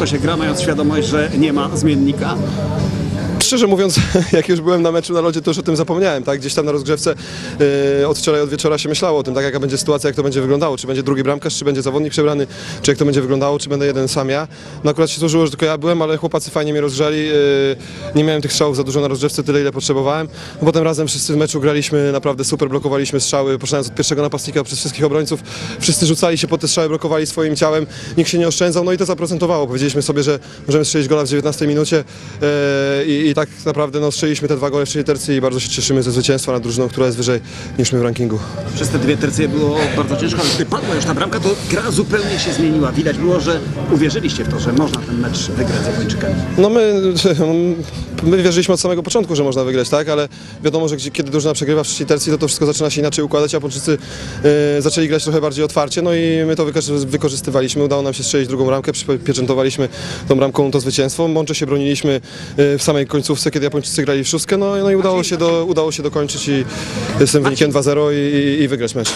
ciężko się gra, mając świadomość, że nie ma zmiennika? Szczerze mówiąc, jak już byłem na meczu na lodzie, to już o tym zapomniałem, tak? Gdzieś tam na rozgrzewce yy, od wczoraj, od wieczora się myślało o tym, tak? Jaka będzie sytuacja, jak to będzie wyglądało, czy będzie drugi bramkarz, czy będzie zawodnik przebrany, czy jak to będzie wyglądało, czy będę jeden sam ja. No akurat się złożyło, że tylko ja byłem, ale chłopacy fajnie mnie rozgrzeli, yy, nie miałem tych strzałów za dużo na rozgrzewce, tyle ile potrzebowałem. No, potem razem wszyscy w meczu graliśmy, naprawdę super, blokowaliśmy strzały, poczynając od pierwszego napastnika przez wszystkich obrońców. Wszyscy rzucali się po te strzały, blokowali swoim ciałem, nikt się nie oszczędzał, no i to zaprocentowało. Powiedzieliśmy sobie, że możemy strzelić gola w 19 minucie yy, i, i tak naprawdę no, strzeliśmy te dwa gole w trzeciej tercji i bardzo się cieszymy ze zwycięstwa nad drużyną, która jest wyżej niż my w rankingu. Przez te dwie tercje było bardzo ciężko, ale gdy padła już ta bramka, to gra zupełnie się zmieniła. Widać było, że uwierzyliście w to, że można ten mecz wygrać z Japończykami. No my, my wierzyliśmy od samego początku, że można wygrać, tak, ale wiadomo, że gdzie, kiedy drużyna przegrywa w trzeciej tercji, to to wszystko zaczyna się inaczej układać, Japończycy e, zaczęli grać trochę bardziej otwarcie, no i my to wykorzy- wykorzystywaliśmy, udało nam się strzelić drugą bramkę, pieczętowaliśmy tą bramką to zwycięstwo, mądrze się broniliśmy e, w samej końcówce, kiedy Japończycy grali w szóstkę, no, no i udało się, do, udało się dokończyć i z tym wynikiem 2-0 i, i, i wygrać mecz.